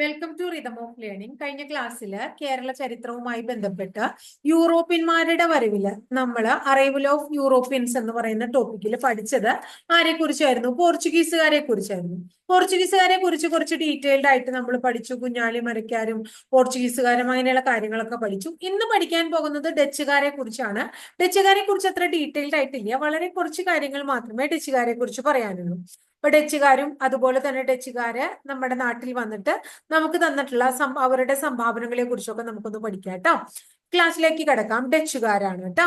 Welcome to rhythm of learning കഴിഞ്ഞ ക്ലാസ്സിൽ കേരള ചരിത്രവുമായി ബന്ധപ്പെട്ട് യൂറോപ്യന്മാരുടെ വരവിൽ നമ്മൾ അറൈവൽ ഓഫ് യൂറോപ്യൻസ് എന്ന് പറയുന്ന ടോപ്പിക്കിൽ പഠിച്ചത് ആരെ കുറിച്ചായിരുന്നു പോർച്ചുഗീസുകാരെ കുറിച്ചായിരുന്നു പോർച്ചുഗീസുകാരെ കുറിച്ച് കുറച്ച് ഡീറ്റെയിൽഡ് ആയിട്ട് നമ്മൾ പഠിച്ചു. കുഞ്ഞാലി മരക്കാരും പോർച്ചുഗീസുകാരും അങ്ങനെയുള്ള കാര്യങ്ങളൊക്കെ പഠിച്ചു. ഇന്ന് പഠിക്കാൻ പോകുന്നത് ഡച്ചുകാരെ കുറിച്ചാണ് ഡച്ചുകാരെ കുറിച്ച് അത്ര ഡീറ്റെയിൽഡ് ആയിട്ടില്ല. വളരെ കുറച്ച് കാര്യങ്ങൾ മാത്രമേ ഡച്ചുകാരെ കുറിച്ച് പറയാനുള്ളൂ. ഇപ്പൊ ഡച്ചുകാരും അതുപോലെ തന്നെ ഡച്ചുകാര് നമ്മുടെ നാട്ടിൽ വന്നിട്ട് നമുക്ക് തന്നിട്ടുള്ള അവരുടെ സംഭാവനകളെ കുറിച്ചൊക്കെ നമുക്കൊന്ന് പഠിക്കാം കേട്ടോ. ക്ലാസ്സിലേക്ക് കിടക്കാം. ഡച്ചുകാരാണ് കേട്ടോ.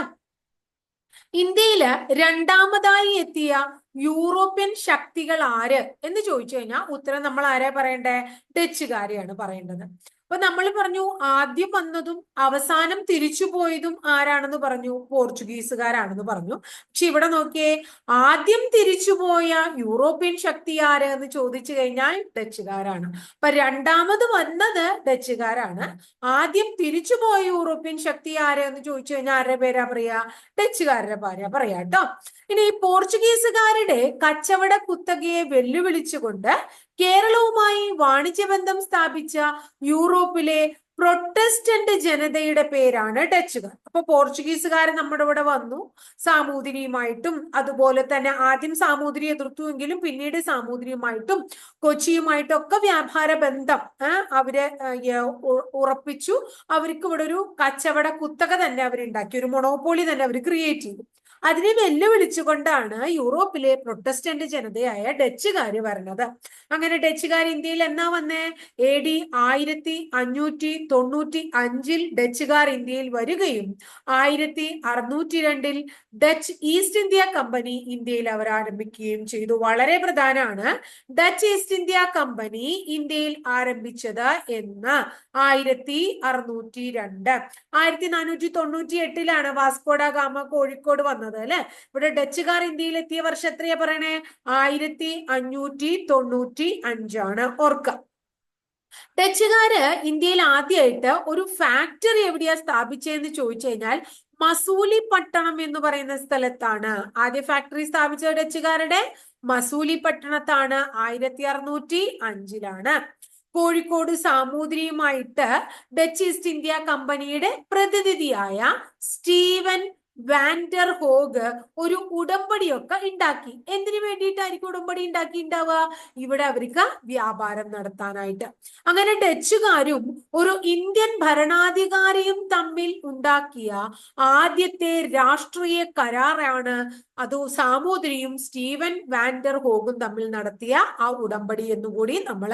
ഇന്ത്യയിൽ രണ്ടാമതായി എത്തിയ യൂറോപ്യൻ ശക്തികൾ ആര് എന്ന് ചോദിച്ചു കഴിഞ്ഞാൽ ഉത്തരം നമ്മൾ ആരെ പറയണ്ടേ? ഡച്ചുകാരെയാണ് പറയേണ്ടത്. അപ്പൊ നമ്മൾ പറഞ്ഞു ആദ്യം വന്നതും അവസാനം തിരിച്ചു പോയതും ആരാണെന്ന് പറഞ്ഞു? പോർച്ചുഗീസുകാരാണെന്ന് പറഞ്ഞു. പക്ഷെ ഇവിടെ നോക്കിയേ ആദ്യം തിരിച്ചു പോയ യൂറോപ്യൻ ശക്തി ആര്? എന്ന് ചോദിച്ചു കഴിഞ്ഞാൽ ഡച്ചുകാരാണ്. അപ്പൊ രണ്ടാമത് വന്നത് ഡച്ചുകാരാണ്. ആദ്യം തിരിച്ചു പോയ യൂറോപ്യൻ ശക്തി ആര്? എന്ന് ചോദിച്ചു കഴിഞ്ഞാൽ ആരുടെ പേരാ പറയാ ഡച്ചുകാരുടെ പേരാ പറയാ കേട്ടോ. ഇനി പോർച്ചുഗീസുകാരുടെ കച്ചവട കുത്തകയെ വെല്ലുവിളിച്ചുകൊണ്ട് കേരളവുമായി വാണിജ്യബന്ധം സ്ഥാപിച്ച യൂറോപ്പിലെ പ്രൊട്ടസ്റ്റന്റ് ജനതയുടെ പേരാണ് ഡച്ചുകാർ അപ്പൊ പോർച്ചുഗീസുകാർ നമ്മുടെ ഇവിടെ വന്നു സാമൂതിരിയുമായിട്ടും അതുപോലെ തന്നെ ആദ്യം സാമൂതിരി എതിർത്തുവെങ്കിലും പിന്നീട് സാമൂതിരിയുമായിട്ടും കൊച്ചിയുമായിട്ടും ഒക്കെ വ്യാപാര ബന്ധം അവർ ഉറപ്പിച്ചു. അവർക്ക് ഇവിടെ ഒരു കച്ചവട കുത്തക തന്നെ അവരുണ്ടാക്കി ഒരു മൊണോപോളി തന്നെ അവർ ക്രിയേറ്റ് ചെയ്തു. അതിനെ വെല്ലുവിളിച്ചുകൊണ്ടാണ് യൂറോപ്പിലെ പ്രൊട്ടസ്റ്റന്റ് ജനതയായ ഡച്ചുകാർ വരുന്നത് അങ്ങനെ ഡച്ചുകാർ ഇന്ത്യയിൽ എന്നാ വന്നേ? എ ഡി ആയിരത്തി അഞ്ഞൂറ്റി തൊണ്ണൂറ്റി അഞ്ചിൽ ഡച്ചുകാർ ഇന്ത്യയിൽ വരികയും ആയിരത്തി അറുന്നൂറ്റി രണ്ടിൽ ഡച്ച് ഈസ്റ്റ് ഇന്ത്യ കമ്പനി ഇന്ത്യയിൽ അവർ ആരംഭിക്കുകയും ചെയ്തു. വളരെ പ്രധാനമാണ് ഡച്ച് ഈസ്റ്റ് ഇന്ത്യ കമ്പനി ഇന്ത്യയിൽ ആരംഭിച്ചത് എന്ന്. ആയിരത്തി അറുന്നൂറ്റി രണ്ട്. ആയിരത്തി നാനൂറ്റി തൊണ്ണൂറ്റി എട്ടിലാണ് വാസ്കോഡ ഗാമ കോഴിക്കോട് വന്നത്. അല്ലെ? ഇവിടെ ഡച്ചുകാർ ഇന്ത്യയിൽ എത്തിയ വർഷം എത്രയാ പറയണേ? ആയിരത്തി അഞ്ഞൂറ്റി തൊണ്ണൂറ്റി അഞ്ചാണ് ഓർക്ക. ഡച്ചുകാര് ഇന്ത്യയിൽ ആദ്യമായിട്ട് ഒരു ഫാക്ടറി എവിടെയാ സ്ഥാപിച്ചതെന്ന് ചോദിച്ചു കഴിഞ്ഞാൽ മസൂലി പട്ടണം എന്ന് പറയുന്ന സ്ഥലത്താണ്. ആദ്യ ഫാക്ടറി സ്ഥാപിച്ച ഡച്ചുകാരുടെ മസൂലി പട്ടണത്താണ്. ആയിരത്തി അറുന്നൂറ്റി അഞ്ചിലാണ്. കോഴിക്കോട് സാമൂതിരിയുമായിട്ട് ഡച്ച് ഈസ്റ്റ് ഇന്ത്യ കമ്പനിയുടെ പ്രതിനിധിയായ സ്റ്റീവൻ വാൻഡർ ഹോഗ് ഒരു ഉടമ്പടിയൊക്കെ ഉണ്ടാക്കി എന്തിനു വേണ്ടിയിട്ടായിരിക്കും ഉടമ്പടി ഉണ്ടാക്കി ഉണ്ടാവുക ഇവിടെ അവർക്ക് വ്യാപാരം നടത്താനായിട്ട്. അങ്ങനെ ഡച്ചുകാരും ഒരു ഇന്ത്യൻ ഭരണാധികാരിയും തമ്മിൽ ഉണ്ടാക്കിയ ആദ്യത്തെ രാഷ്ട്രീയ കരാറാണ്. അത് സാമൂതിരിയും സ്റ്റീവൻ വാൻഡർ ഹോഗും തമ്മിൽ നടത്തിയ ആ ഉടമ്പടി എന്നുകൂടി നമ്മൾ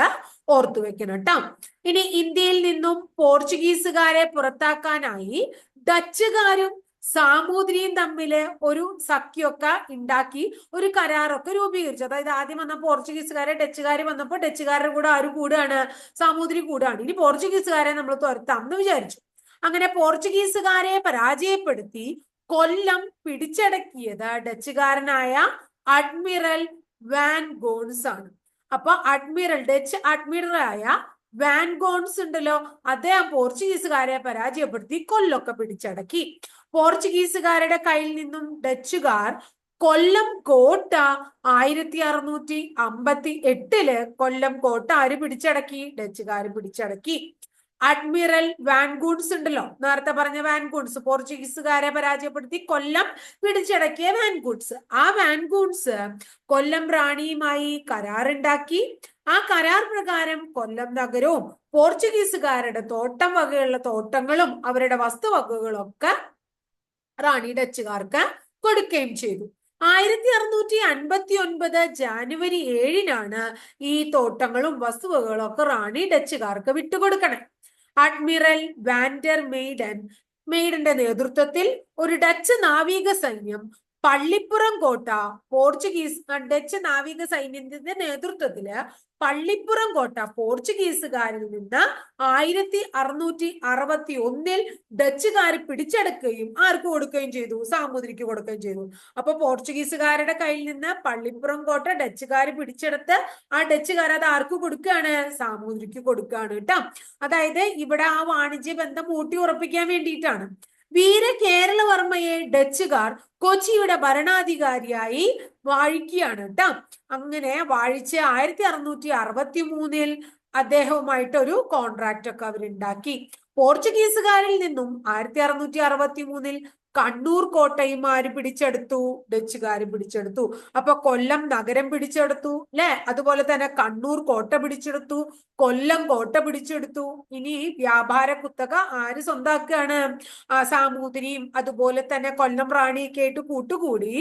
ഓർത്തു വെക്കണം കേട്ടോ. ഇനി ഇന്ത്യയിൽ നിന്നും പോർച്ചുഗീസുകാരെ പുറത്താക്കാനായി ഡച്ചുകാരും സാമൂതിരിയും തമ്മിൽ ഒരു സഖ്യമൊക്കെ ഉണ്ടാക്കി ഒരു കരാറൊക്കെ രൂപീകരിച്ചു. അതായത് ആദ്യം വന്ന പോർച്ചുഗീസുകാരെ ഡച്ചുകാർ വന്നപ്പോൾ ഡച്ചുകാരുടെ കൂടെ ആര് കൂടാണ്? സാമൂതിരി കൂടാണ്. ഇനി പോർച്ചുഗീസുകാരെ നമ്മൾ തുരത്താം എന്ന് വിചാരിച്ചു. അങ്ങനെ പോർച്ചുഗീസുകാരെ പരാജയപ്പെടുത്തി കൊല്ലം പിടിച്ചടക്കിയത് ഡച്ചുകാരനായ അഡ്മിറൽ വാൻ ഗോൺസ് ആണ്. അപ്പൊ അഡ്മിറൽ ഡച്ച് അഡ്മിറലായ വാൻ ഗോൺസ് ഉണ്ടല്ലോ അദ്ദേഹം പോർച്ചുഗീസുകാരെ പരാജയപ്പെടുത്തി കൊല്ലൊക്കെ പിടിച്ചടക്കി. പോർച്ചുഗീസുകാരുടെ കയ്യിൽ നിന്നും ഡച്ചുകാർ കൊല്ലം കോട്ട ആയിരത്തി അറുന്നൂറ്റി അമ്പത്തി എട്ടിൽ കൊല്ലം കോട്ട ആര് പിടിച്ചടക്കി? ഡച്ചുകാർ പിടിച്ചടക്കി. അഡ്മിറൽ വാൻകൂൺസ് ഉണ്ടല്ലോ. നേരത്തെ പറഞ്ഞ വാൻകൂൺസ് പോർച്ചുഗീസുകാരെ പരാജയപ്പെടുത്തി കൊല്ലം പിടിച്ചടക്കിയ വാൻകൂൺസ് ആ വാൻകൂൺസ് കൊല്ലം റാണിയുമായി കരാറുണ്ടാക്കി. ആ കരാർ പ്രകാരം കൊല്ലം നഗരവും പോർച്ചുഗീസുകാരുടെ തോട്ടം വകയുള്ള തോട്ടങ്ങളും അവരുടെ വസ്തുവകകളും ഒക്കെ റാണി ഡച്ചുകാർക്ക് കൊടുക്കുകയും ചെയ്തു. ആയിരത്തി അറുന്നൂറ്റി അൻപത്തി ഒൻപത് ജാനുവരി ഏഴിനാണ് ഈ തോട്ടങ്ങളും വസ്തുവകളും ഒക്കെ റാണി ഡച്ചുകാർക്ക് വിട്ടുകൊടുക്കണേ. അഡ്മിറൽ വാൻഡർ മെയ്ഡൻ മെയ്ഡന്റെ നേതൃത്വത്തിൽ ഒരു ഡച്ച് നാവിക സൈന്യം പള്ളിപ്പുറം കോട്ട പോർച്ചുഗീസ് ഡച്ച് നാവിക സൈന്യത്തിന്റെ നേതൃത്വത്തിൽ പള്ളിപ്പുറം കോട്ട പോർച്ചുഗീസുകാരിൽ നിന്ന് ആയിരത്തി അറുന്നൂറ്റി അറുപത്തി ഒന്നിൽ ഡച്ചുകാർ പിടിച്ചെടുക്കുകയും ആർക്ക് കൊടുക്കുകയും ചെയ്തു? സാമൂതിരിക്ക് കൊടുക്കുകയും ചെയ്തു. അപ്പൊ പോർച്ചുഗീസുകാരുടെ കയ്യിൽ നിന്ന് പള്ളിപ്പുറം കോട്ട ഡച്ചുകാർ പിടിച്ചെടുത്ത് ആ ഡച്ചുകാർ അത് ആർക്ക് കൊടുക്കുകയാണ്? സാമൂതിരിക്ക് കൊടുക്കുകയാണ് കേട്ടോ. അതായത് ഇവിടെ ആ വാണിജ്യ ബന്ധം ഊട്ടി ഉറപ്പിക്കാൻ വേണ്ടിയിട്ടാണ്. വീര കേരളവർമ്മയെ ഡച്ചുകാർ കൊച്ചിയുടെ ഭരണാധികാരിയായി വാഴിക്കുകയാണ് കേട്ടോ അങ്ങനെ വാഴിച്ച് ആയിരത്തി അറുന്നൂറ്റി അറുപത്തി മൂന്നിൽ അദ്ദേഹവുമായിട്ട് ഒരു കോൺട്രാക്ട് ഒക്കെ അവരുണ്ടാക്കി പോർച്ചുഗീസുകാരിൽ നിന്നും ആയിരത്തി അറുന്നൂറ്റി അറുപത്തി മൂന്നിൽ കണ്ണൂർ കോട്ടയും ആര് പിടിച്ചെടുത്തു ഡച്ചുകാർ പിടിച്ചെടുത്തു. അപ്പൊ കൊല്ലം നഗരം പിടിച്ചെടുത്തു അല്ലെ അതുപോലെ തന്നെ കണ്ണൂർ കോട്ട പിടിച്ചെടുത്തു കൊല്ലം കോട്ട പിടിച്ചെടുത്തു. ഇനി വ്യാപാര കുത്തക ആര് സ്വന്താക്കുകയാണ് ആ സാമൂതിരിയും അതുപോലെ തന്നെ കൊല്ലം റാണിയൊക്കെ ആയിട്ട് കൂട്ടുകൂടി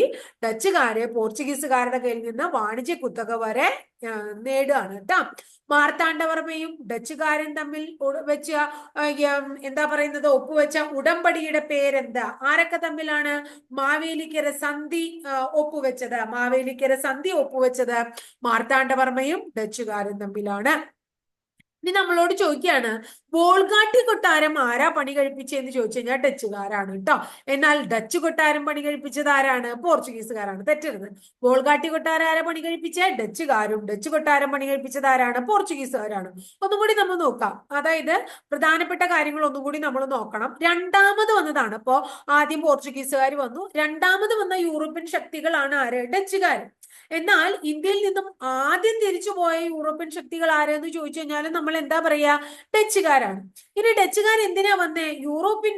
ഡച്ചുകാരെ പോർച്ചുഗീസുകാരുടെ കയ്യിൽ നിന്ന് വാണിജ്യ കുത്തക വരെ നേടുകയാണ് കേട്ടോ. മാർത്താണ്ഡവർമ്മയും ഡച്ചുകാരൻ തമ്മിൽ വെച്ച എന്താ പറയുന്നത്? ഒപ്പുവെച്ച ഉടമ്പടിയുടെ പേരെന്താ? ആരൊക്കെ തമ്മിലാണ് മാവേലിക്കര സന്ധി ഒപ്പുവെച്ചത്. മാവേലിക്കര സന്ധി ഒപ്പുവെച്ചത് മാർത്താണ്ഡവർമ്മയും ഡച്ചുകാരും തമ്മിലാണ്. ഇനി നമ്മളോട് ചോദിക്കുകയാണ് ബോൾഗാട്ടി കൊട്ടാരം ആരാ പണി കഴിപ്പിച്ചതെന്ന് ചോദിച്ചു കഴിഞ്ഞാൽ ഡച്ചുകാരാണ് കേട്ടോ എന്നാൽ ഡച്ച് കൊട്ടാരം പണി കഴിപ്പിച്ചത് ആരാണ്? പോർച്ചുഗീസുകാരാണ്. തെറ്റരുത്. ബോൾഗാട്ടി കൊട്ടാരം ആരാ പണി കഴിപ്പിച്ച? ഡച്ചുകാരും. ഡച്ച് കൊട്ടാരം പണി കഴിപ്പിച്ചത് ആരാണ്? പോർച്ചുഗീസുകാരാണ്. ഒന്നും കൂടി നമ്മൾ നോക്കാം. അതായത് പ്രധാനപ്പെട്ട കാര്യങ്ങൾ ഒന്നും കൂടി നമ്മൾ നോക്കണം. രണ്ടാമത് വന്നതാണ് ഇപ്പോ ആദ്യം പോർച്ചുഗീസുകാർ വന്നു. രണ്ടാമത് വന്ന യൂറോപ്യൻ ശക്തികളാണ് ആര്? ഡച്ചുകാർ എന്നാൽ ഇന്ത്യയിൽ നിന്നും ആദ്യം തിരിച്ചു പോയ യൂറോപ്യൻ ശക്തികൾ ആരെന്ന് ചോദിച്ചു കഴിഞ്ഞാൽ നമ്മൾ എന്താ പറയാ? ഡച്ചുകാരാണ്. ഇനി ഡച്ചുകാർ എന്തിനാ വന്നേ? യൂറോപ്യൻ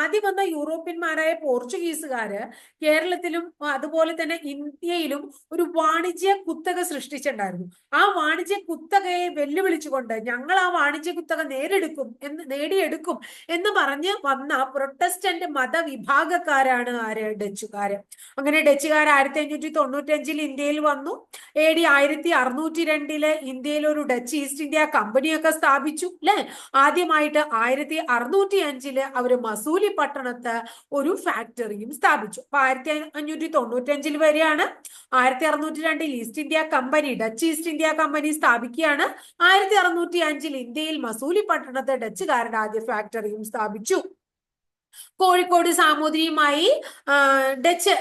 ആദ്യം വന്ന യൂറോപ്യന്മാരായ പോർച്ചുഗീസുകാര് കേരളത്തിലും അതുപോലെ തന്നെ ഇന്ത്യയിലും ഒരു വാണിജ്യ കുത്തക സൃഷ്ടിച്ചിട്ടുണ്ടായിരുന്നു. ആ വാണിജ്യ കുത്തകയെ വെല്ലുവിളിച്ചുകൊണ്ട് ഞങ്ങൾ ആ വാണിജ്യ കുത്തക നേരെടുക്കും എന്ന് നേടിയെടുക്കും എന്ന് പറഞ്ഞ് വന്ന പ്രൊട്ടസ്റ്റന്റ് മതവിഭാഗക്കാരാണ് ആര്? ഡച്ചുകാര്. അങ്ങനെ ഡച്ചുകാർ ആയിരത്തി അഞ്ഞൂറ്റി തൊണ്ണൂറ്റി അഞ്ചിൽ ഇന്ത്യയിൽ വന്നു. എ ഡി ആയിരത്തി അറുന്നൂറ്റി രണ്ടിൽ ഇന്ത്യയിൽ ഒരു ഡച്ച് ഈസ്റ്റ് ഇന്ത്യ കമ്പനിയൊക്കെ സ്ഥാപിച്ചു അല്ലെ ആദ്യമായിട്ട് ആയിരത്തി അറുന്നൂറ്റി അഞ്ചിൽ അവർ മസൂലി പട്ടണത്ത് ഒരു ഫാക്ടറിയും സ്ഥാപിച്ചു. അപ്പൊ ആയിരത്തി അഞ്ഞൂറ്റി തൊണ്ണൂറ്റി അഞ്ചിൽ വരെയാണ് ആയിരത്തി അറുന്നൂറ്റി രണ്ടിൽ East India company Dutch East India company സ്ഥാപിക്കുകയാണ്. ആയിരത്തി അറുന്നൂറ്റി അഞ്ചിൽ ഇന്ത്യയിൽ മസൂലി പട്ടണത്ത് ഡച്ചുകാരുടെ ആദ്യ ഫാക്ടറിയും സ്ഥാപിച്ചു. കോഴിക്കോട് സാമൂതിരിയുമായി ഡച്ച്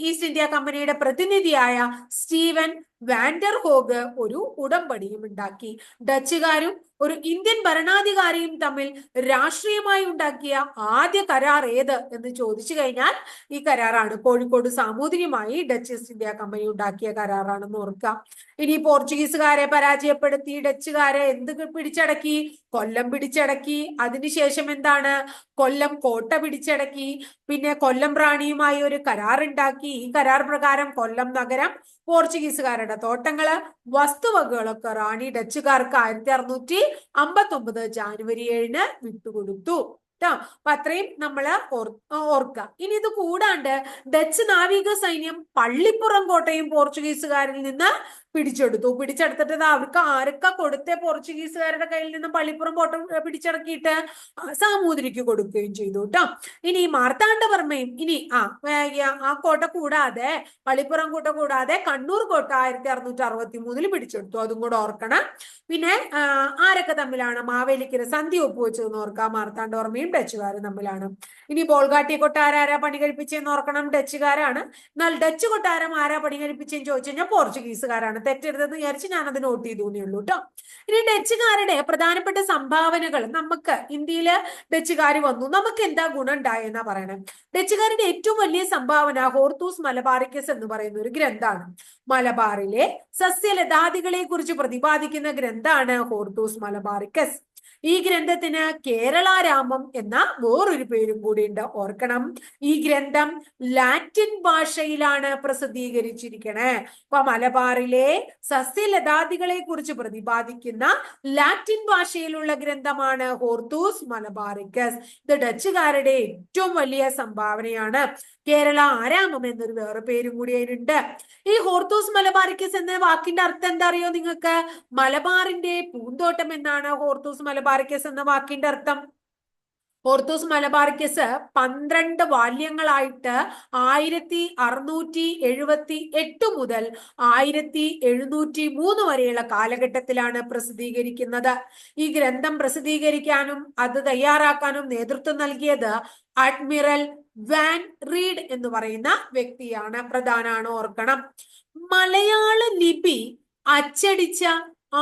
ഈസ്റ്റ് ഇന്ത്യ കമ്പനിയുടെ പ്രതിനിധിയായ സ്റ്റീവൻ വാൻഡർ ഹോഗ് ഒരു ഉടമ്പടിയും ഉണ്ടാക്കി. ഡച്ചുകാരും ഒരു ഇന്ത്യൻ ഭരണാധികാരിയും തമ്മിൽ രാഷ്ട്രീയമായി ഉണ്ടാക്കിയ ആദ്യ കരാർ ഏത് എന്ന് ചോദിച്ചു കഴിഞ്ഞാൽ ഈ കരാറാണ്. കോഴിക്കോട് സാമൂതിരിയുമായി ഡച്ച് ഈസ്റ്റ് ഇന്ത്യ കമ്പനി ഉണ്ടാക്കിയ കരാറാണെന്ന് ഓർക്കുക. ഇനി പോർച്ചുഗീസുകാരെ പരാജയപ്പെടുത്തി ഡച്ചുകാരെ എന്ത് പിടിച്ചടക്കി? കൊല്ലം പിടിച്ചടക്കി. അതിനുശേഷം എന്താണ്? കൊല്ലം കോട്ട പിടിച്ചടക്കി. പിന്നെ കൊല്ലം റാണിയുമായി ഒരു കരാർ ഉണ്ടാക്കി. ഈ കരാർ പ്രകാരം കൊല്ലം നഗരം പോർച്ചുഗീസുകാരുടെ തോട്ടങ്ങൾ വസ്തുവകകളൊക്കെ റാണി ഡച്ചുകാർക്ക് ആയിരത്തി അറുന്നൂറ്റി അമ്പത്തി ഒമ്പത് ജാനുവരി ഏഴിന് വിട്ടുകൊടുത്തു. കേട്ടോ അപ്പൊ അത്രയും നമ്മൾ ഓർക്കുക ഇനി ഇത് കൂടാണ്ട് ഡച്ച് നാവിക സൈന്യം പള്ളിപ്പുറം കോട്ടയും പോർച്ചുഗീസുകാരിൽ നിന്ന് പിടിച്ചെടുത്തു. പിടിച്ചെടുത്തിട്ട് അവർക്ക് ആരൊക്കെ കൊടുത്തേ പോർച്ചുഗീസുകാരുടെ കയ്യിൽ നിന്ന് പള്ളിപ്പുറം പോട്ടം പിടിച്ചടക്കിയിട്ട് സാമൂതിരിക്ക് കൊടുക്കുകയും ചെയ്തു കേട്ടോ ഇനി മാർത്താണ്ഡവർമ്മയും ഇനി ആ ആ കോട്ട കൂടാതെ പള്ളിപ്പുറം കോട്ട കൂടാതെ കണ്ണൂർ കോട്ട ആയിരത്തി അറുന്നൂറ്റി അറുപത്തി മൂന്നിൽ പിടിച്ചെടുത്തു. അതും കൂടെ ഓർക്കണം. പിന്നെ ആരൊക്കെ തമ്മിലാണ് മാവേലിക്കര സന്ധി ഒപ്പുവെച്ചതെന്ന് ഓർക്കാം. മാർത്താണ്ഡവർമ്മയും ഡച്ചുകാരും തമ്മിലാണ്. ഇനി ബോൾഗാട്ടി കൊട്ട ആരാ പണി കഴിപ്പിച്ചെന്ന് ഓർക്കണം. ഡച്ചുകാരാണ്. എന്നാൽ ഡച്ച് കൊട്ടാരം ആരാ പണി കഴിപ്പിച്ചെന്ന് ചോദിച്ചു കഴിഞ്ഞാൽ പോർച്ചുഗീസുകാരാണ്. തെറ്റരുതെന്ന് വിചാരിച്ച് ഞാൻ അത് നോട്ട് ചെയ്തു എന്നേ ഉള്ളൂ കേട്ടോ ഇനി ഡച്ചുകാരുടെ പ്രധാനപ്പെട്ട സംഭാവനകൾ നമുക്ക് ഇന്ത്യയിൽ ഡച്ചുകാർ വന്നു. നമുക്ക് എന്താ ഗുണം ഉണ്ടായെന്നാ പറയണേ. ഡച്ചുകാരുടെ ഏറ്റവും വലിയ സംഭാവന ഹോർത്തൂസ് മലബാറിക്കസ് എന്ന് പറയുന്ന ഒരു ഗ്രന്ഥാണ്. മലബാറിലെ സസ്യലതാദികളെ കുറിച്ച് പ്രതിപാദിക്കുന്ന ഗ്രന്ഥാണ് ഹോർത്തൂസ് മലബാറിക്കസ്. ഈ ഗ്രന്ഥത്തിന് കേരളാരാമം എന്ന വേറൊരു പേരും കൂടിയുണ്ട്. ഓർക്കണം. ഈ ഗ്രന്ഥം ലാറ്റിൻ ഭാഷയിലാണ് പ്രസിദ്ധീകരിച്ചിരിക്കണേ. അപ്പൊ മലബാറിലെ സസ്യലതാദികളെ കുറിച്ച് പ്രതിപാദിക്കുന്ന ലാറ്റിൻ ഭാഷയിലുള്ള ഗ്രന്ഥമാണ് ഹോർത്തൂസ് മലബാറിക്കസ്. ഇത് ഡച്ചുകാരുടെ ഏറ്റവും വലിയ സംഭാവനയാണ്. കേരള ആരാമം എന്നൊരു വേറെ പേരും കൂടി അതിനുണ്ട് ഈ ഹോർത്തൂസ് മലബാറിക്കസ് എന്ന വാക്കിന്റെ അർത്ഥം എന്താ അറിയോ നിങ്ങൾക്ക്? മലബാറിന്റെ പൂന്തോട്ടം എന്നാണ് ഹോർത്തൂസ് മലബാറിക്കസ് എന്ന വാക്കിന്റെ അർത്ഥം. ഹോർത്തൂസ് മലബാറിക്കസ് പന്ത്രണ്ട് വാല്യങ്ങളായിട്ട് ആയിരത്തി അറുന്നൂറ്റി എഴുപത്തി എട്ട് മുതൽ ആയിരത്തി എഴുന്നൂറ്റി മൂന്ന് വരെയുള്ള കാലഘട്ടത്തിലാണ് പ്രസിദ്ധീകരിക്കുന്നത്. ഈ ഗ്രന്ഥം പ്രസിദ്ധീകരിക്കാനും അത് തയ്യാറാക്കാനും നേതൃത്വം നൽകിയത് അഡ്മിറൽ വാൻ റീഡ് എന്ന് പറയുന്ന വ്യക്തിയാണ്. പ്രധാനാണ് ഓർക്കണം. മലയാള ലിപി അച്ചടിച്ച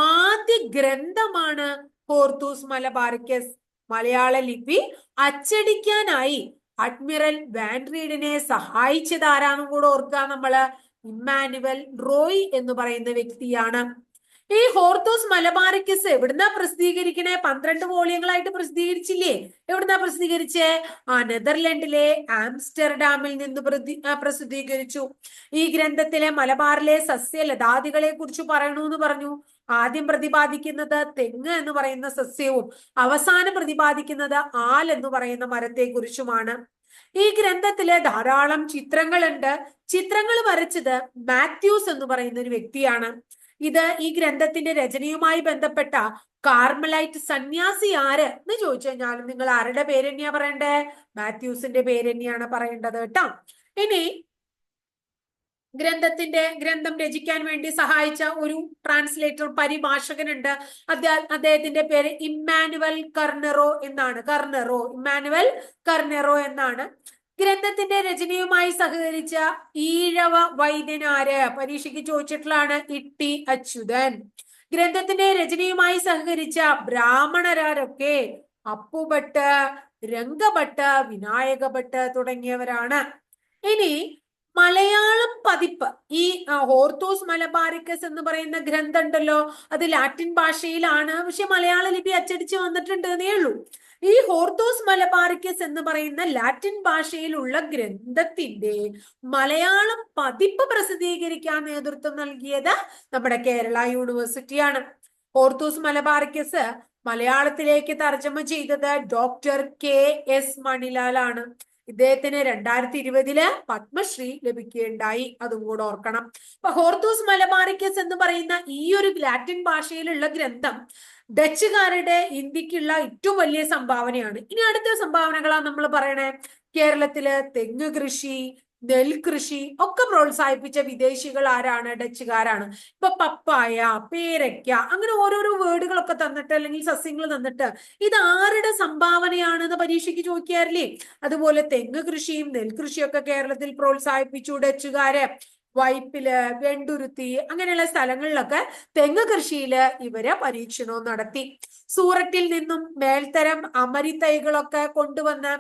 ആദ്യ ഗ്രന്ഥമാണ് ഹോർത്തൂസ് മലബാറിക്കസ് മലയാള ലിപി അച്ചടിക്കാനായി അഡ്മിറൽ വാൻഡ്രീഡിനെ സഹായിച്ചത് ആരാന്നും കൂടെ ഓർക്കുക നമ്മൾ. ഇമ്മാനുവൽ റോയ് എന്ന് പറയുന്ന വ്യക്തിയാണ്. ഈ ഹോർത്തോസ് മലബാറിക്കസ് എവിടുന്നാ പ്രസിദ്ധീകരിക്കണേ? പന്ത്രണ്ട് വോളിയങ്ങളായിട്ട് പ്രസിദ്ധീകരിച്ചില്ലേ? എവിടുന്നാ പ്രസിദ്ധീകരിച്ചേ? ആ നെതർലൻഡിലെ ആംസ്റ്റർഡാമിൽ നിന്ന് പ്രസിദ്ധീകരിച്ചു. ഈ ഗ്രന്ഥത്തിലെ മലബാറിലെ സസ്യലതാദികളെ കുറിച്ച് പറയണമെന്ന് പറഞ്ഞു. ആദ്യം പ്രതിപാദിക്കുന്നത് തെങ്ങ് എന്ന് പറയുന്ന സസ്യവും അവസാനം പ്രതിപാദിക്കുന്നത് ആൽ എന്ന് പറയുന്ന മരത്തെ കുറിച്ചുമാണ് ഈ ഗ്രന്ഥത്തിലെ ധാരാളം ചിത്രങ്ങളുണ്ട്. ചിത്രങ്ങൾ വരച്ചത് മാത്യൂസ് എന്ന് പറയുന്ന ഒരു വ്യക്തിയാണ്. ഇത് ഈ ഗ്രന്ഥത്തിന്റെ രചനയുമായി ബന്ധപ്പെട്ട കാർമലൈറ്റ് സന്യാസി ആര് എന്ന് ചോദിച്ചു കഴിഞ്ഞാൽ നിങ്ങൾ ആരുടെ പേര് തന്നെയാ പറയണ്ടേ? മാത്യൂസിന്റെ പേര് തന്നെയാണ് പറയേണ്ടത് കേട്ടോ. ഇനി ഗ്രന്ഥത്തിന്റെ ഗ്രന്ഥം രചിക്കാൻ വേണ്ടി സഹായിച്ച ഒരു ട്രാൻസ്ലേറ്റർ പരിഭാഷകനുണ്ട്. അദ്ദേഹം അദ്ദേഹത്തിന്റെ പേര് ഇമ്മാനുവൽ കർണറോ എന്നാണ്. കർണറോ ഇമ്മാനുവൽ കർണറോ എന്നാണ്. ഗ്രന്ഥത്തിന്റെ രചനയുമായി സഹകരിച്ച ഈഴവ വൈദ്യനാര് പരീക്ഷയ്ക്ക് ചോദിച്ചിട്ടുള്ളതാണ് ഇട്ടി അച്യുതൻ. ഗ്രന്ഥത്തിന്റെ രചനയുമായി സഹകരിച്ച ബ്രാഹ്മണരാരൊക്കെ അപ്പുഭട്ട് രംഗഭട്ട് വിനായക ഭട്ട് തുടങ്ങിയവരാണ്. ഇനി മലയാളം പതിപ്പ്. ഈ ഹോർത്തോസ് മലബാരിക്കസ് എന്ന് പറയുന്ന ഗ്രന്ഥം ഉണ്ടല്ലോ അത് ലാറ്റിൻ ഭാഷയിലാണ്. പക്ഷെ മലയാള ലിപി അച്ചടിച്ച് വന്നിട്ടുണ്ട് എന്നേ ഉള്ളൂ. ഈ ഹോർത്തോസ് മലബാറിക്കസ് എന്ന് പറയുന്ന ലാറ്റിൻ ഭാഷയിലുള്ള ഗ്രന്ഥത്തിന്റെ മലയാളം പതിപ്പ് പ്രസിദ്ധീകരിക്കാൻ നേതൃത്വം നൽകിയത് നമ്മുടെ കേരള യൂണിവേഴ്സിറ്റിയാണ്. ഹോർത്തോസ് മലബാറിക്കസ് മലയാളത്തിലേക്ക് തർജമ ചെയ്തത് ഡോക്ടർ കെ എസ് മണിലാലാണ്. ഇദ്ദേഹത്തിന് രണ്ടായിരത്തി ഇരുപതിൽ പത്മശ്രീ ലഭിക്കുകയുണ്ടായി. അതും കൂടെ ഓർക്കണം. അപ്പൊ ഹോർത്തൂസ് മലബാറിക്കസ് എന്ന് പറയുന്ന ഈ ഒരു ലാറ്റിൻ ഭാഷയിലുള്ള ഗ്രന്ഥം ഡച്ചുകാരുടെ ഇന്ത്യക്കുള്ള ഏറ്റവും വലിയ സംഭാവനയാണ്. ഇനി അടുത്ത സംഭാവനകളാണ് നമ്മൾ പറയണേ. കേരളത്തിൽ തെങ്ങ് കൃഷി നെൽകൃഷി ഒക്കെ പ്രോത്സാഹിപ്പിച്ച വിദേശികൾ ആരാണ്? ഡച്ചുകാരാണ്. ഇപ്പൊ പപ്പായ പേരയ്ക്ക അങ്ങനെ ഓരോരോ വേർഡുകളൊക്കെ തന്നിട്ട് അല്ലെങ്കിൽ സസ്യങ്ങൾ തന്നിട്ട് ഇത് ആരുടെ സംഭാവനയാണെന്ന് പരീക്ഷയ്ക്ക് ചോദിക്കാറില്ലേ? അതുപോലെ തെങ്ങ് കൃഷിയും നെൽകൃഷിയൊക്കെ കേരളത്തിൽ പ്രോത്സാഹിപ്പിച്ചു. ഡച്ചുകാര് വൈപ്പിൽ വെണ്ടുരുത്തി അങ്ങനെയുള്ള സ്ഥലങ്ങളിലൊക്കെ തെങ്ങ് കൃഷിയിൽ ഇവർ പരീക്ഷണവും നടത്തി. സൂററ്റിൽ നിന്നും മേൽത്തരം അമരി തൈകളൊക്കെ കൊണ്ടുവന്ന്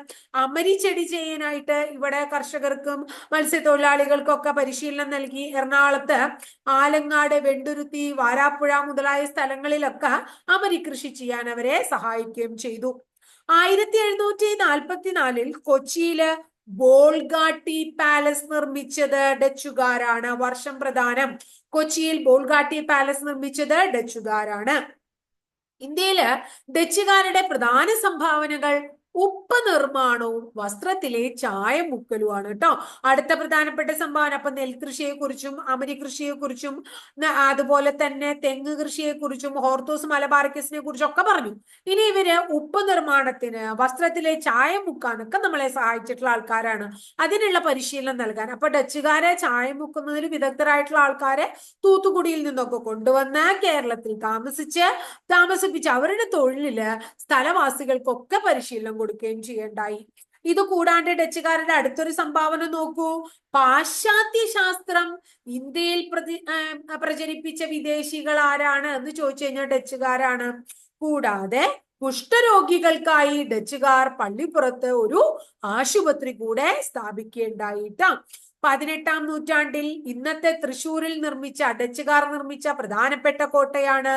അമരി ചെടി ചെയ്യാനായിട്ട് ഇവിടെ കർഷകർക്കും മത്സ്യത്തൊഴിലാളികൾക്കൊക്കെ പരിശീലനം നൽകി. എറണാകുളത്ത് ആലങ്ങാട് വെണ്ടുരുത്തി വാരാപ്പുഴ മുതലായ സ്ഥലങ്ങളിലൊക്കെ അമരി കൃഷി ചെയ്യാൻ അവരെ സഹായിക്കുകയും ചെയ്തു. ആയിരത്തി എഴുന്നൂറ്റി നാൽപ്പത്തിനാലിൽ കൊച്ചിയിൽ ബോൾഗാട്ടി പാലസ് നിർമ്മിച്ചത് ഡച്ചുകാരാണ്. വർഷം പ്രധാനം. കൊച്ചിയിൽ ബോൾഗാട്ടി പാലസ് നിർമ്മിച്ചത് ഡച്ചുകാരാണ്. ഇന്ത്യയിൽ ഡച്ചുകാരുടെ പ്രധാന സംഭാവനകൾ ഉപ്പ് നിർമ്മാണവും വസ്ത്രത്തിലെ ചായം മുക്കലുമാണ് കേട്ടോ അടുത്ത പ്രധാനപ്പെട്ട സംഭാവന അപ്പൊ നെൽകൃഷിയെ കുറിച്ചും അമരി കൃഷിയെ കുറിച്ചും അതുപോലെ തന്നെ തെങ്ങ് കൃഷിയെ കുറിച്ചും ഹോർത്തോസ് മലബാർക്കസിനെ കുറിച്ചും ഒക്കെ പറഞ്ഞു. ഇനി ഇവർ ഉപ്പ് നിർമ്മാണത്തിന് വസ്ത്രത്തിലെ ചായം മുക്കാനൊക്കെ നമ്മളെ സഹായിച്ചിട്ടുള്ള ആൾക്കാരാണ്. അതിനുള്ള പരിശീലനം നൽകാൻ. അപ്പൊ ഡച്ചുകാരെ ചായം മുക്കുന്നതിൽ വിദഗ്ധരായിട്ടുള്ള ആൾക്കാരെ തൂത്തുക്കുടിയിൽ നിന്നൊക്കെ കൊണ്ടുവന്ന് കേരളത്തിൽ താമസിച്ച് താമസിപ്പിച്ച് അവരുടെ തൊഴിലിൽ സ്ഥലവാസികൾക്കൊക്കെ പരിശീലനം കൊടുക്കുകയും ചെയ്യണ്ടായി. ഇത് കൂടാണ്ട് ഡച്ചുകാരുടെ അടുത്തൊരു സംഭാവന നോക്കൂ. പാശ്ചാത്യ ശാസ്ത്രം ഇന്ത്യയിൽ പ്രതി പ്രചരിപ്പിച്ച വിദേശികൾ ആരാണ് എന്ന് ചോദിച്ചു കഴിഞ്ഞാൽ ഡച്ചുകാരാണ്. കൂടാതെ കുഷ്ഠരോഗികൾക്കായി ഡച്ചുകാർ പള്ളിപ്പുറത്ത് ഒരു ആശുപത്രി കൂടെ സ്ഥാപിക്കുകയുണ്ടായിട്ടാ. പതിനെട്ടാം നൂറ്റാണ്ടിൽ ഇന്നത്തെ തൃശ്ശൂരിൽ നിർമ്മിച്ച ഡച്ചുകാർ നിർമ്മിച്ച പ്രധാനപ്പെട്ട കോട്ടയാണ്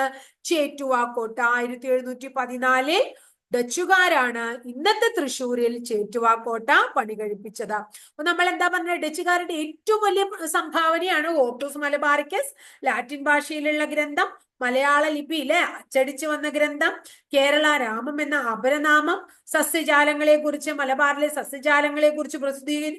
ചേറ്റുവാ കോട്ട. ആയിരത്തി എഴുന്നൂറ്റി പതിനാലിൽ ഡച്ചുകാരാണ് ഇന്നത്തെ തൃശ്ശൂരിൽ ചേറ്റുവാ കോട്ട പണി കഴിപ്പിച്ചത്. അപ്പൊ നമ്മൾ എന്താ പറഞ്ഞത് ഡച്ചുകാരുടെ ഏറ്റവും വലിയ സംഭാവനയാണ് ഓട്ടോസ് മലബാറിക്കസ്. ലാറ്റിൻ ഭാഷയിലുള്ള ഗ്രന്ഥം മലയാള ലിപിയിലെ അച്ചടിച്ചു വന്ന ഗ്രന്ഥം കേരള രാമം എന്ന അപരനാമം സസ്യജാലങ്ങളെ കുറിച്ച് മലബാറിലെ സസ്യജാലങ്ങളെ കുറിച്ച് പ്രസിദ്ധീ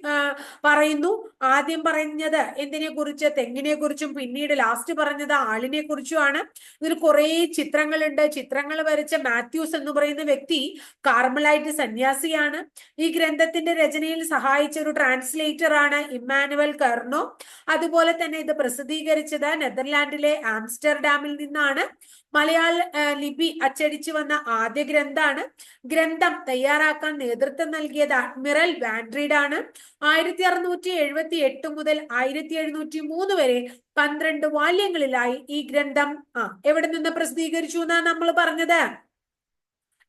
പറയുന്നു. ആദ്യം പറഞ്ഞത് എന്തിനെ കുറിച്ച് തെങ്ങിനെ കുറിച്ചും പിന്നീട് ലാസ്റ്റ് പറഞ്ഞത് ആളിനെ കുറിച്ചുമാണ്. ഇതിൽ കുറെ ചിത്രങ്ങളുണ്ട്. ചിത്രങ്ങൾ വരച്ച മാത്യൂസ് എന്ന് പറയുന്ന വ്യക്തി കാർമലൈറ്റ് സന്യാസിയാണ്. ഈ ഗ്രന്ഥത്തിന്റെ രചനയിൽ സഹായിച്ച ഒരു ട്രാൻസ്ലേറ്റർ ആണ് ഇമ്മാനുവൽ കർണോ. അതുപോലെ തന്നെ ഇത് പ്രസിദ്ധീകരിച്ചത് നെതർലാൻഡിലെ ആംസ്റ്റർഡാമിൽ നിന്നാണ് മലയാള ലിപി അച്ചടിച്ചു വന്ന ആദ്യ ഗ്രന്ഥാണ്. ഗ്രന്ഥം തയ്യാറാക്കാൻ നേതൃത്വം നൽകിയത് അഡ്മിറൽ വാൻഡ്രീഡ് ആണ് ആയിരത്തി അറുന്നൂറ്റി എഴുപത്തി എട്ട് മുതൽ ആയിരത്തി എഴുന്നൂറ്റി മൂന്ന് വരെ പന്ത്രണ്ട് വാല്യങ്ങളിലായി ഈ ഗ്രന്ഥം ആ എവിടെ നിന്ന് പ്രസിദ്ധീകരിച്ചു എന്നാണ് നമ്മൾ പറഞ്ഞത്?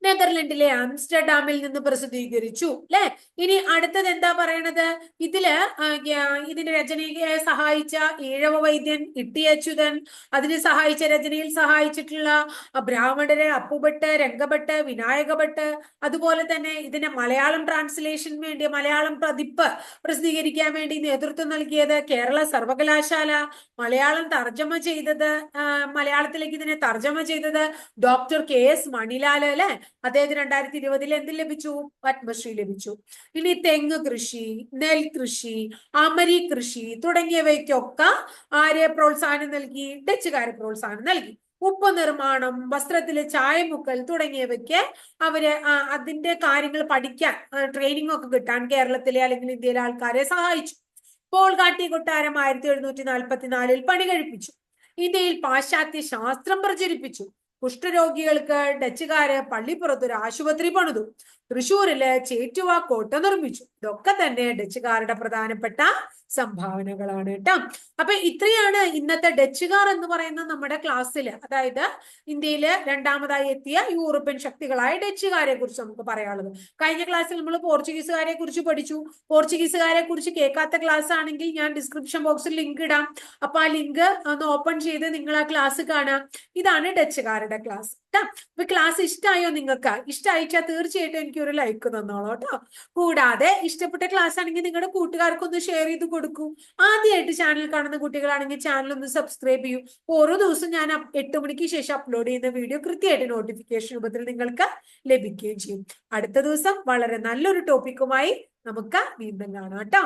നെതർലൻഡിലെ ആംസ്റ്റർഡാമിൽ നിന്ന് പ്രസിദ്ധീകരിച്ചു അല്ലെ ഇനി അടുത്തത് എന്താ പറയണത്? ഇതിൽ ഇതിന്റെ രചനയെ സഹായിച്ച ഈഴവ വൈദ്യൻ ഇട്ടിയച്യുതൻ അതിനെ സഹായിച്ച രചനയിൽ സഹായിച്ചിട്ടുള്ള ബ്രാഹ്മണരെ ബ്രാഹ്മണര് അപ്പുഭട്ട് രംഗഭട്ട് വിനായകഭട്ട് അതുപോലെ തന്നെ ഇതിന്റെ മലയാളം ട്രാൻസ്ലേഷൻ വേണ്ടി മലയാളം പ്രതിപ്പ് പ്രസിദ്ധീകരിക്കാൻ വേണ്ടി നേതൃത്വം നൽകിയത് കേരള സർവകലാശാല. മലയാളം തർജമ ചെയ്തത് മലയാളത്തിലേക്ക് ഇതിനെ തർജമ ചെയ്തത് ഡോക്ടർ കെ എസ് മണിലാൽ അല്ലെ അദ്ദേഹത്തിന് രണ്ടായിരത്തി ഇരുപതിൽ എന്ത് ലഭിച്ചു? പത്മശ്രീ ലഭിച്ചു. ഇനി തെങ്ങ് കൃഷി നെൽകൃഷി അമരി കൃഷി തുടങ്ങിയവയ്ക്കൊക്കെ ആരെ പ്രോത്സാഹനം നൽകി? ഡച്ചുകാരെ പ്രോത്സാഹനം നൽകി. ഉപ്പ് നിർമ്മാണം വസ്ത്രത്തിലെ ചായമുക്കൽ തുടങ്ങിയവയ്ക്ക് അവർ അതിന്റെ കാര്യങ്ങൾ പഠിക്കാൻ ട്രെയിനിങ് ഒക്കെ കിട്ടാൻ കേരളത്തിലെ അല്ലെങ്കിൽ ഇന്ത്യയിലെ ആൾക്കാരെ സഹായിച്ചു. പോൾ കാട്ടി കൊട്ടാരം ആയിരത്തി എഴുന്നൂറ്റി നാൽപ്പത്തിനാലിൽ പണി കഴിപ്പിച്ചു. ഇന്ത്യയിൽ പാശ്ചാത്യ ശാസ്ത്രം പ്രചരിപ്പിച്ചു. കുഷ്ഠരോഗികൾക്ക് ഡച്ചുകാര് പള്ളിപ്പുറത്ത് ഒരു ആശുപത്രി പണിതു. തൃശ്ശൂരിൽ ചേറ്റുവ കോട്ട നിർമ്മിച്ചു. ഇതൊക്കെ തന്നെ ഡച്ചുകാരുടെ പ്രധാനപ്പെട്ട സംഭാവനകളാണ് കേട്ടോ. അപ്പൊ ഇത്രയാണ് ഇന്നത്തെ ഡച്ചുകാർ എന്ന് പറയുന്ന നമ്മുടെ ക്ലാസ്സിൽ അതായത് ഇന്ത്യയിൽ രണ്ടാമതായി എത്തിയ യൂറോപ്യൻ ശക്തികളായ ഡച്ചുകാരെ കുറിച്ച് നമുക്ക് പറയാനുള്ളത്. കഴിഞ്ഞ ക്ലാസ്സിൽ നമ്മൾ പോർച്ചുഗീസുകാരെ കുറിച്ച് പഠിച്ചു. പോർച്ചുഗീസുകാരെ കുറിച്ച് കേൾക്കാത്ത ക്ലാസ് ആണെങ്കിൽ ഞാൻ ഡിസ്ക്രിപ്ഷൻ ബോക്സിൽ ലിങ്ക് ഇടാം. അപ്പൊ ആ ലിങ്ക് ഒന്ന് ഓപ്പൺ ചെയ്ത് നിങ്ങൾ ആ ക്ലാസ് കാണാം ഇതാണ് ഡച്ചുകാരുടെ ക്ലാസ്. കേട്ടോ അപ്പൊ ക്ലാസ് ഇഷ്ടമായോ നിങ്ങൾക്ക്? ഇഷ്ടമായിച്ചാൽ തീർച്ചയായിട്ടും എനിക്ക് ഒരു ലൈക്ക് തന്നോളൂ കേട്ടോ. കൂടാതെ ഇഷ്ടപ്പെട്ട ക്ലാസ് ആണെങ്കിൽ നിങ്ങളുടെ കൂട്ടുകാർക്കൊന്ന് ഷെയർ ചെയ്ത് കൊടുക്കൂ. ആദ്യമായിട്ട് ചാനൽ കാണുന്ന കുട്ടികളാണെങ്കിൽ ചാനൽ ഒന്ന് സബ്സ്ക്രൈബ് ചെയ്യൂ. ഓരോ ദിവസം ഞാൻ എട്ട് മണിക്ക് ശേഷം അപ്ലോഡ് ചെയ്യുന്ന വീഡിയോ കൃത്യമായിട്ട് നോട്ടിഫിക്കേഷൻ രൂപത്തിൽ നിങ്ങൾക്ക് ലഭിക്കുകയും ചെയ്യും. അടുത്ത ദിവസം വളരെ നല്ലൊരു ടോപ്പിക്കുമായി നമുക്ക് വീണ്ടും കാണാം കേട്ടോ.